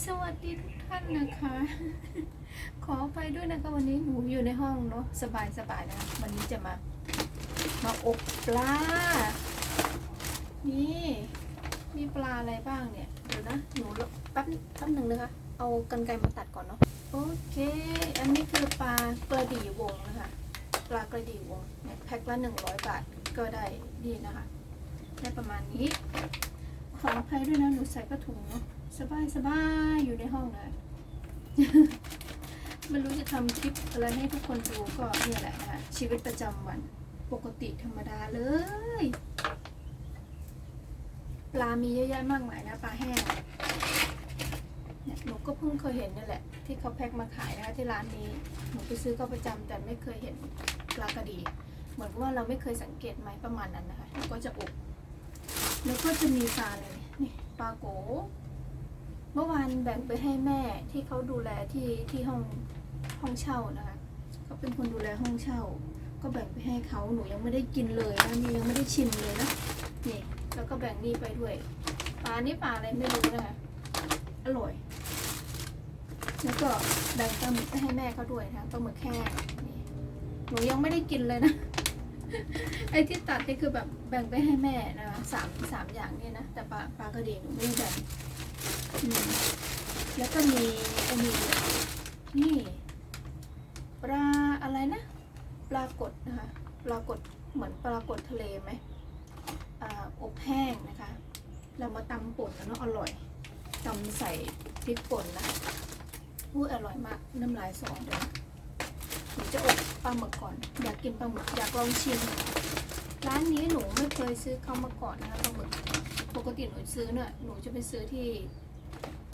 สวัสดีทุกท่านนะคะ ขอไปด้วยนะคะวันนี้หนูอยู่ในห้องเนาะสบายสบายๆนะคะวันนี้จะมา มาอบปลา นี่มีปลาอะไรบ้างเนี่ยเดี๋ยวนะหนูแป๊บแป๊บหนึ่งนะคะ เอากันไกรมาตัดก่อนเนาะโอเค อันนี้คือปลากระดี่วงนะคะปลากระดี่วงเนี่ยแพ็คละหนึ่งร้อยบาทก็ได้ดีนะคะได้ประมาณนี้ ขออภัยด้วยนะ หนูใส่ผ้าถุงเนาะสบายสบายอยู่ในห้องนะไม่รู้จะทำคลิปอะไรให้ทุกคนดูก็เนี่ยแหละนะคะชีวิตประจำวันปกติธรรมดาเลย ปลามีเยอะแยะมากมายนะปลาแห้งเนี่ยหนูก็เพิ่งเคยเห็นนี่แหละ ที่เขาแพ็คมาขายนะคะที่ร้านนี้หนูไปซื้อก็ประจำแต่ไม่เคยเห็นปลากระดี เหมือนว่าเราไม่เคยสังเกตไหมประมาณนั้นนะคะก็จะอบ แล้วก็จะมีปลาเนี่ยนี่ปลาโก เมื่อวานแบ่งไปให้แม่ที่เขาดูแลที่ที่ห้องห้องเช่านะคะเขาเป็นคนดูแลห้องเช่า ก็แบ่งไปให้เขาหนูยังไม่ได้กินเลยนะนี่ยังไม่ได้ชิมเลยนะนี่แล้วก็แบ่งนี่ไปด้วยปลานี่ปลาอะไรไม่รู้นะคะอร่อย แล้วก็แบ่งปลาหมึกไปให้แม่เขาด้วยนะปลาหมึกแห้งนี่หนูยังไม่ได้กินเลยนะ ไอ้ที่ตัดนี่คือแบบแบ่งไปให้แม่นะคะสามสามอย่างเนี่ยนะ แต่ปลาปลากระดีหนูไม่ได้แบ่งอืมแล้วก็มีอันนี้นี่ปลาอะไรนะ ปลากดนะคะ ปลากดเหมือนปลากดทะเลไหมอ่าอบแห้งนะคะ เรามาตำป่นกันเนาะอร่อยตำใส่พริกป่นนะอู้อร่อยมากน้ำลายสองเดี๋ย หนูจะอบปลาหมึกก่อน อยากกินปลาหมึกอยากลองชิม ร้านนี้หนูไม่เคยซื้อเขามาก่อนนะคะปลาหมึก ปกติหนูซื้อเนี่ยหนูจะไปซื้อที่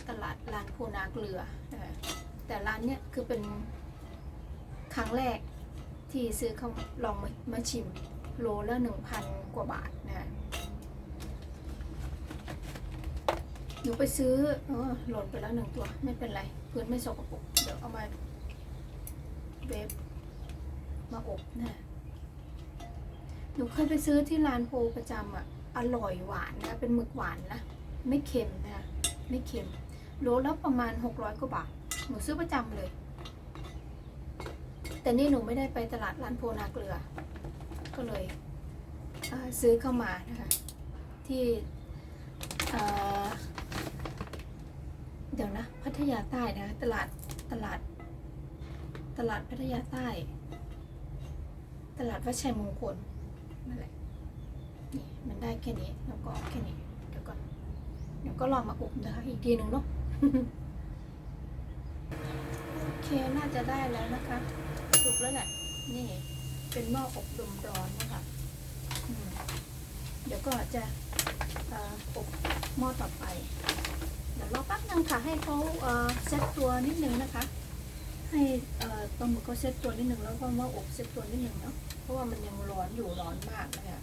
ตลาดร้านโพนาเกลือ แต่ร้านเนี้ยคือเป็นครั้งแรกที่ซื้อเขาลองมามาชิมโลละหนึ่งพันกว่าบาทนะคะหนูไปซื้อเออหล่นไปแล้วหนึ่งตัว ไม่เป็นไร พื้นไม่สกปรกเดี๋ยวเอามา เวฟมาอบนะหนูเคยไปซื้อที่ร้านโพประจำอะอร่อยหวานนะเป็นหมึกหวานนะ ไม่เค็มนะ ไม่เค็มโลละประมาณ 600กว่าบาท หนูซื้อประจำเลย แต่นี่หนูไม่ได้ไปตลาดร้านโพนาเกลือ ก็เลยเซื้อเข้ามานะคะ ที่เเดี๋ยวนะ พัทยาใต้นะ ตลาดตลาด ตลาดพัทยาใต้ ตลาดวัดชัยมงคลนั่นแหละนี่มันได้แค่นี้แล้วก็แค่นี้เดี๋ยวก่อนเดี๋ยวก็ลองมาอบนะคะอีกทีหนึ่งเนาะโอเคน่าจะได้แล้วนะคะสุกแล้วแหละนี่เป็นหม้ออบลมร้อนนะคะเดี๋ยวก็จะอบหม้อต่อไปเดี๋ยวรอแป๊บนึงค่ะให้เขาเอ่อเซตตัวนิดนึงนะคะ ให้เอ่อปลาหมึกเขาเซตตัวนิดนึงแล้วก็หม้ออบเซตตัวนิดนึงเนาะเพราะว่ามันยังร้อนอยู่ร้อนมากนะคะ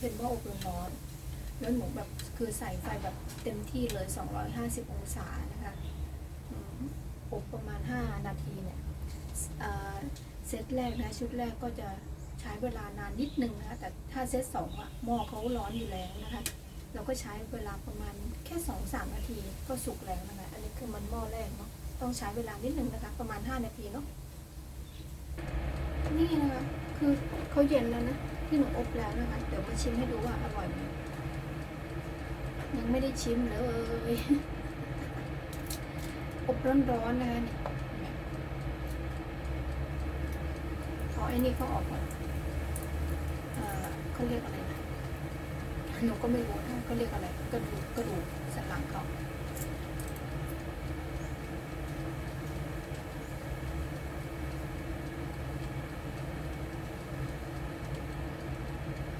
เป็นหม้ออบร้อนแล้วหนูแบบคือใส่ไฟแบบเต็มที่เลย 250 องศานะคะอบประมาณ 5 นาทีเนี่ยเอ่อเซตแรกนะชุดแรกก็จะใช้เวลานานนิดนึงนะคะแต่ถ้าเซตสองอะหม้อเขาร้อนอยู่แล้วนะคะเราก็ใช้เวลาประมาณแค่ 2-3 นาทีก็สุกแล้วนะคะอันนี้คือมันหม้อแรกเนาะ ต้องใช้เวลานิดนึงนะคะ ประมาณ 5 นาทีเนาะนี่นะคะคือเขาเย็นแล้วนะที่หนูอบแล้วนะคะ เดี๋ยวมาชิมให้ดูว่าอร่อยไหมยังไม่ได้ชิมเลยอบร้อนๆนะคะนี่ขอไอ้นี่เขาออกก่อนเอ่อเขาเรียกอะไรนะหนูก็ไม่รู้นะเขาเรียกอะไรกระดูกกระดูกสันหลังเขา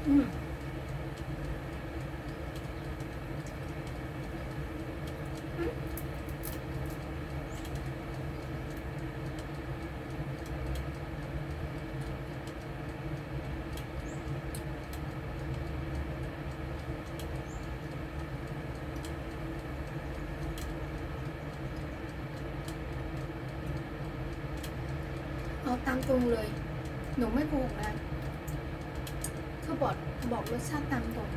อืม ตรงเลย หนูไม่โกหกนะเขาบอกบอกรสชาติตามตรง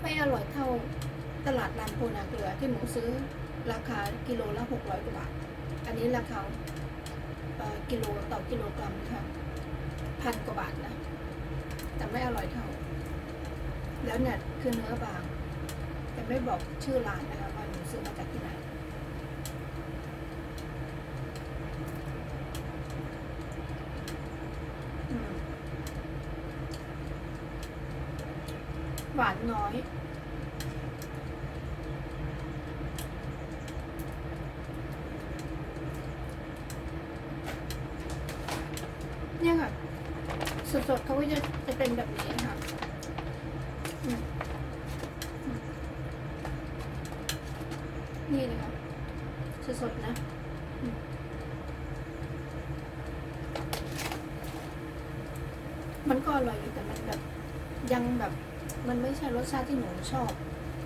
ไม่อร่อยเท่าตลาดร้านโพนาเกลือที่หนูซื้อราคากิโลละหกร้อยกว่าบาท อันนี้ราคากิโลต่อกิโลกรัมนะคะพันกว่าบาทนะ แต่ไม่อร่อยเท่า แล้วเนี่ยคือเนื้อบาง แต่ไม่บอกชื่อร้านนะคะว่าหนูซื้อมาจากที่ไหน อืมหวานน้อย เนี่ยค่ะ สดๆเขาก็จะจะเป็นแบบนี้ค่ะนี่เลยค่ะสดๆนะมมันก็อร่อยอยู่แต่มันแบบยังแบบมันไม่ใช่รสชาติที่หนูชอบ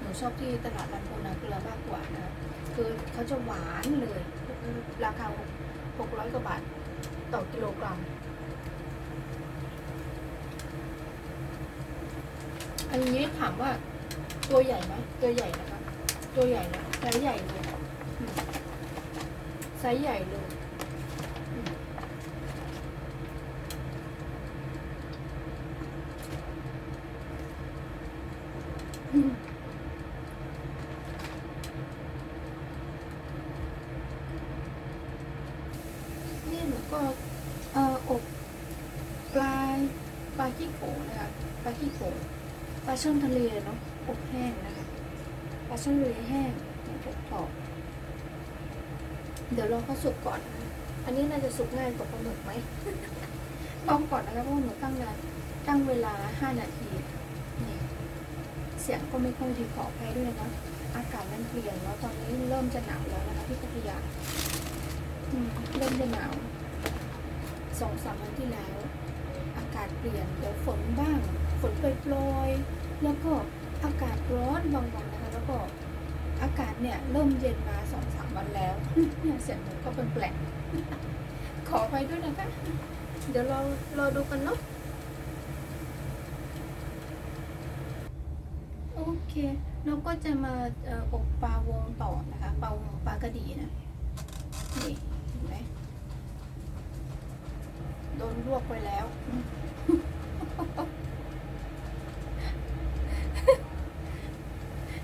หนูชอบที่ตลาดรันโพนาเกลือมากกว่านะคือเขาจะหวานเลย ราคาหกร้อยกว่าบาท ต่อกิโลกรัม อันนี้ถามว่าตัวใหญ่ไหมตัวใหญ่นะคะ ตัวใหญ่นะไซส์ใหญ่เลยไซส์ใหญ่เลยอืมอืมนี่ หนูก็เอ่ออบปลาปลาขี้โขนะคะปลาขี้โขปลาช่อนทะเลเนาะอบแห้งนะคะปลาช่อนทะเลแห้งเนี่ยอบกรอบเดี๋ยวรอเขาสุกก่อนนะอันนี้น่าจะสุกง่ายกว่าปลาหมึกไหมลองก่อนนะคะเพราะว่าหนูตั้งนานตั้งเวลาห้านาทีนี่เสียงก็ไม่ค่อยดีขออภัยด้วยนะอากาศมันเปลี่ยนแล้วตอนนี้เริ่มจะหนาวแล้วนะคะที่พัทยาเริ่มจะหนาว สองสามวันที่แล้ว อากาศเปลี่ยนเดี๋ยวฝนบ้าง ฝนโปรยๆแล้วก็อากาศร้อนบางวันนะคะ แล้วก็อากาศเนี่ยเริ่มเย็นมาสองสามวันแล้วเนี่ยเสียงหนูก็เป็นแปลกขอไปด้วยนะคะ เดี๋ยวเรารอดูกันเนาะโอเค เราก็จะมาเอ่ออบปลาวงต่อนะคะปลาวงปลากระดีนะนี่เห็นไหมโด นลวกไปแล้ว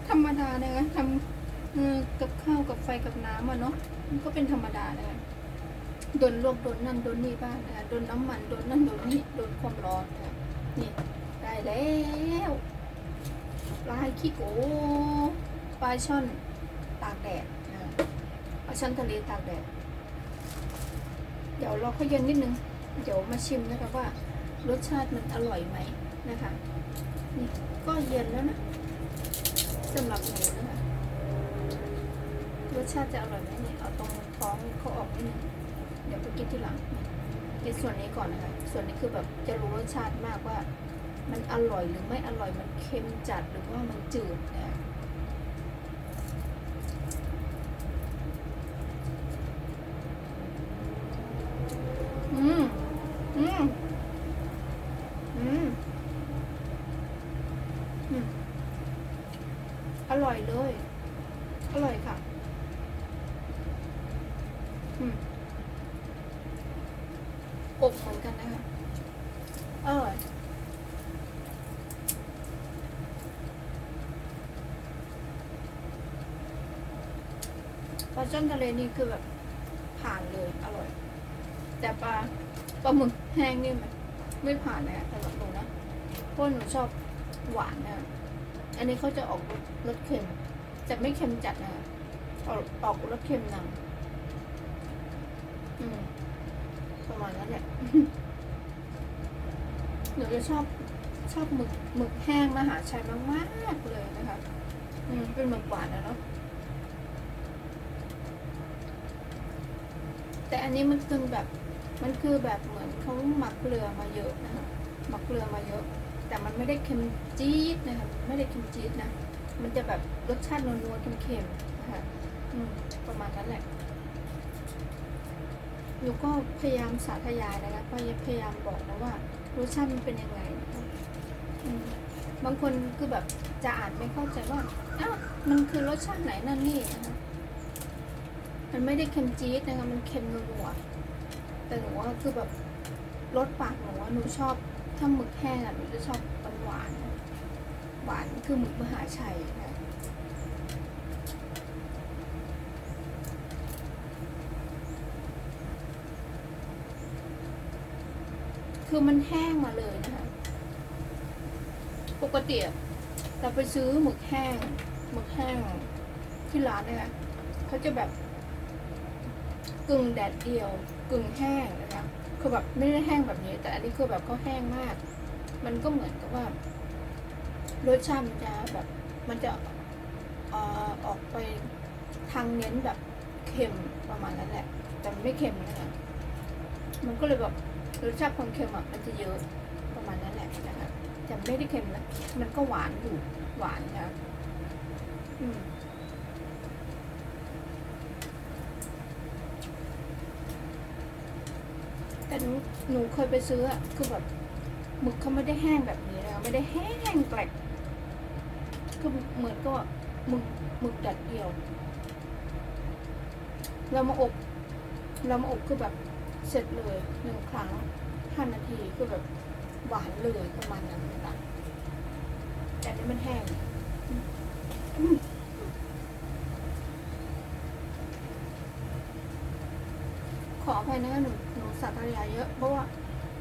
ธรรมดานะคะทำกับข้าวกับไฟกับน้ำอะเนาะมันก็เป็นธรรมดานะคะโดนลวกโดนนั่นโดนนี่บ้างนะโดนน้ำมันโดนนั่นโดนนี่โดนความร้อนนะนี่ได้แล้วปลาขี้โกปลาช่อนตากแดดปลาช่อนทะเลตากแดด เดี๋ยวเราเขาเย็นนิดนึง เดี๋ยวมาชิมนะคะว่ารสชาติมันอร่อยไหมนะคะ นี่ก็เย็นแล้วนะสำหรับหนูนะคะรสชาติจะอร่อยไหมเนี่ยเอาตรงท้องเขาออกนิดนึงเดี๋ยวไปกินทีหลังกินส่วนนี้ก่อนนะคะ ส่วนนี้คือแบบจะรู้รสชาติมากว่า มันอร่อยหรือไม่อร่อยมันเค็มจัดหรือว่ามันจืดนะคะอืมอืมอืมอืม อร่อยเลย อร่อยค่ะอืมอบเหมือนกันนะคะ อร่อยปลาช่อนทะเลนี่คือแบบผ่านเลย อร่อย แต่ปลาปลาหมึกแห้งนี่มันไม่ผ่านเลยอะสำหรับหนูนะเพราะหนูชอบหวานนะ อันนี้เขาจะออกรสเค็มแต่ไม่เค็มจัดนะออกออกรสเค็มนำอืมประมาณนั้นแหละหนูจะชอบชอบหมึกหมึกแห้งมหาชัยมากๆเลยนะคะ อืมเป็นหมึกหวานนะเนาะแต่อันนี้มันคือแบบ มันคือแบบเหมือนเขาหมักเกลือมาเยอะนะคะหมักเกลือมาเยอะ แต่มันไม่ได้เค็มจี๊ดนะคะไม่ได้เค็มจี๊ดนะ มันจะแบบรสชาตินัวๆเค็มๆนะคะประมาณนั้นแหละหนูก็พยายามสาธยายนะคะก็พยายามบอกนะว่ารสชาติมันเป็นยังไงบางคนคือแบบจะอ่านไม่เข้าใจว่าอ้าวมันคือรสชาติไหนนั่นนี่นะคะมันไม่ได้เค็มจี๊ดนะคะมันเค็มนัวๆแต่หนูว่าคือแบบ รสปากหนูว่าหนูชอบถ้าหมึกแห้งอะหนูจะชอบหวาน หวานคือหมึกมหาชัยนะคือมันแห้งมาเลยนะคะปกติอะเราไปซื้อหมึกแห้งหมึกแห้งที่ร้านเนี่ยนะเขาจะแบบกึ่งแดดเดียว กึ่งแห้งนะคะ คือแบบไม่ได้แห้งแบบนี้ แต่อันนี้คือแบบเขาแห้งมาก มันก็เหมือนกับว่า รสชาติมันจะแบบ มันจะเอ่อออกไปทางเน้นแบบเค็มประมาณนั้นแหละ แต่ไม่เค็มนะคะมันก็เลยแบบรสชาติความเค็มอะมันจะเยอะประมาณนั้นแหละนะคะแต่ไม่ได้เค็มนะมันก็หวานอยู่หวานนะอืมแต่ห นูหนูเคยไปซื้ออะคือแบบหมึกเขาไม่ได้แห้งแบบนี้นะไม่ได้แห้งแกลกคือเหมือนก็หมึกหมึกดัดเดียว เรามาอบเรามาอบคือแบบเสร็จเลยหนึ่งครั้งห้านาทีคือแบบหวานเลยประมาณนั้นนะคะแต่นี่มันแห้งขออภัยนะคะหนูหนู สัตยาเยอะ เพราะว่า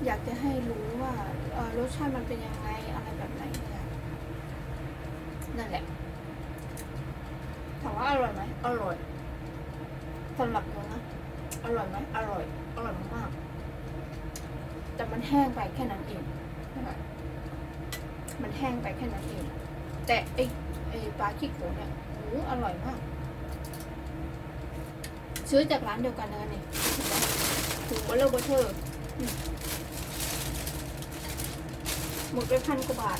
อยากจะให้รู้ว่าเอ่อรสชาติมันเป็นยังไงอะไรแบบไหนเนี่ยนั่นแหละถามว่าอร่อยไหมอร่อยสำหรับหนูนะอร่อยไหมอร่อยอร่อยมากๆแต่มันแห้งไปแค่นั้นเองนะคะมันแห้งไปแค่นั้นเอง แต่ไอไอปลาขี้โขเนี่ยโอ้อร่อยมาก ซื้อจากร้านเดียวกันนะคะเนี่ยเห็นไหม ถุงเบลเลอร์เบอร์เทอร์หมดไปพันกว่าบาท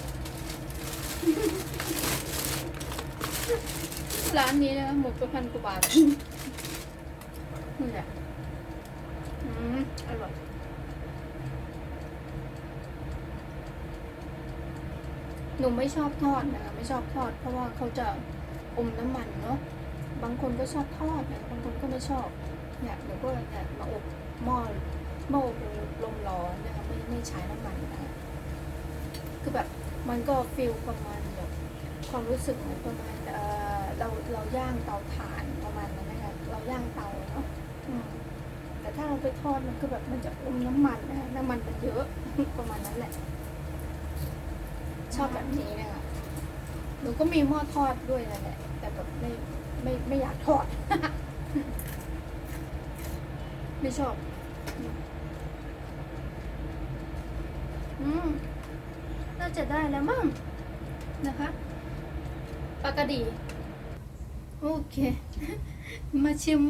ร้านนี้นะคะหมดไปพันกว่าบาทนี่แหละอืมอร่อยหนูไม่ชอบทอดนะคะไม่ชอบทอด เพราะว่าเขาจะอมน้ำมันเนาะบางคนก็ชอบทอดนะบางคนก็ไม่ชอบเนี่ยหนูก็เนี่ยมาอบ หม้อหม้อลมร้อนนะคะไม่ไม่ใช้น้ำมันนะคะคือแบบมันก็ฟิลประมาณแบบความรู้สึกเหมือนประมาณเออเราเราย่างเตาถ่านประมาณนั้นนะคะเราย่างเตาเนาะแต่ถ้าเราไปทอดมันคือแบบมันจะอมน้ำมันนะน้ำมันมันเยอะประมาณนั้นแหละ ชอบแบบนี้นะคะหนูก็มีหม้อทอดด้วยนั่นแหละแต่แบบไม่ไม่ไม่อยากทอด ไม่ชอบ อืมน่าจะได้แล้วมั้งนะคะปลากระดี โอเค มาชิม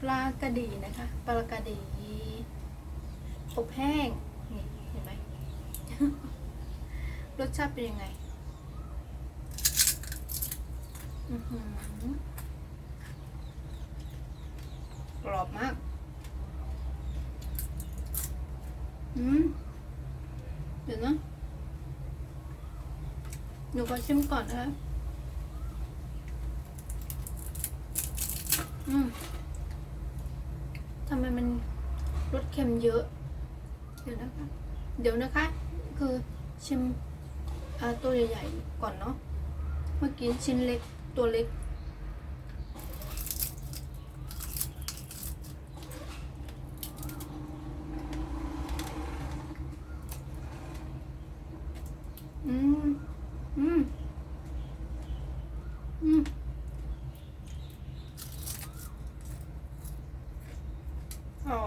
ปลากระดีนะคะ ปลากระดีอบแห้ง นี่เห็นไหมรสชาติเป็นยังไง อือหือก รอบมาก อืม เดี๋ยวนะ หนูขอชิมก่อนนะคะอืมทำไมมันรสเค็มเยอะ เดี๋ยวนะคะ เดี๋ยวนะคะ คือชิมตัวใหญ่ๆก่อนเนาะ เมื่อกี้ชิ้นเล็กตัวเล็ก อืม อืม อืมอ๋อ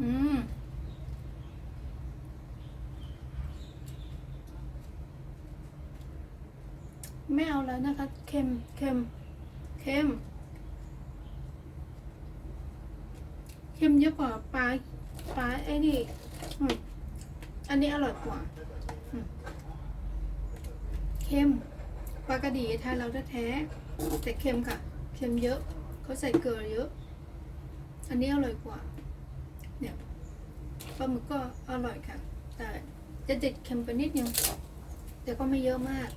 อืม ไม่เอาแล้วนะคะ เค็ม เค็ม เค็ม เค็มเยอะกว่าปลา ปลาไอ้นี่อันนี้อร่อยกว่าเค็มปลากระดีไทยเราแท้ๆแต่เค็มค่ะ เค็มเยอะ เขาใส่เกลือเยอะ อันนี้อร่อยกว่า เนี่ยปลาหมึกก็อร่อยค่ะ แต่จะติดเค็มไปนิดนึงแต่ก็ไม่เยอะมาก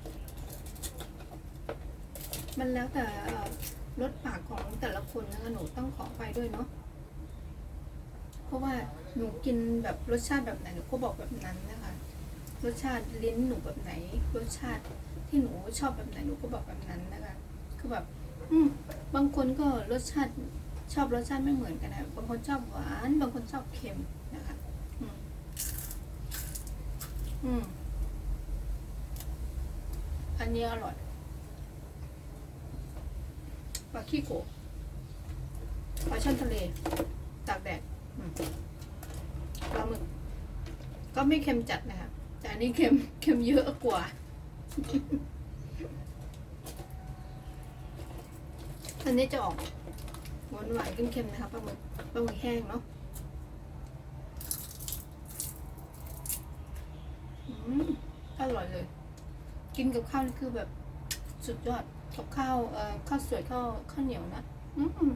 มันแล้วแต่รสปากของแต่ละคนนะหนูต้องขอไปด้วยเนาะเพราะว่า หนูกินแบบรสชาติแบบไหนหนูก็บอกแบบนั้นนะคะ รสชาติลิ้นหนูแบบไหน รสชาติที่หนูชอบแบบไหนหนูก็บอกแบบนั้นนะคะ คือแบบอืมบางคนก็รสชาติชอบรสชาติไม่เหมือนกันนะบางคนชอบหวาน บางคนชอบเค็มนะคะ อืมอืมอันนี้อร่อยปลาขี้โกปลาช่อนทะเล ตากแดดอืม ปลาหมึก ก็ไม่เค็มจัดนะคะแต่อันนี้เค็มเค็มเยอะกว่า อันนี้จะออกหวานหวานเค็มๆนะคะปลาหมึกปลาหมึกแห้งเนาะอืมอร่อยเลย กินกับข้าวนี่คือแบบสุดยอดกับข้าวเอ่อข้าวสวยข้าวข้าวเหนียวนะ อืม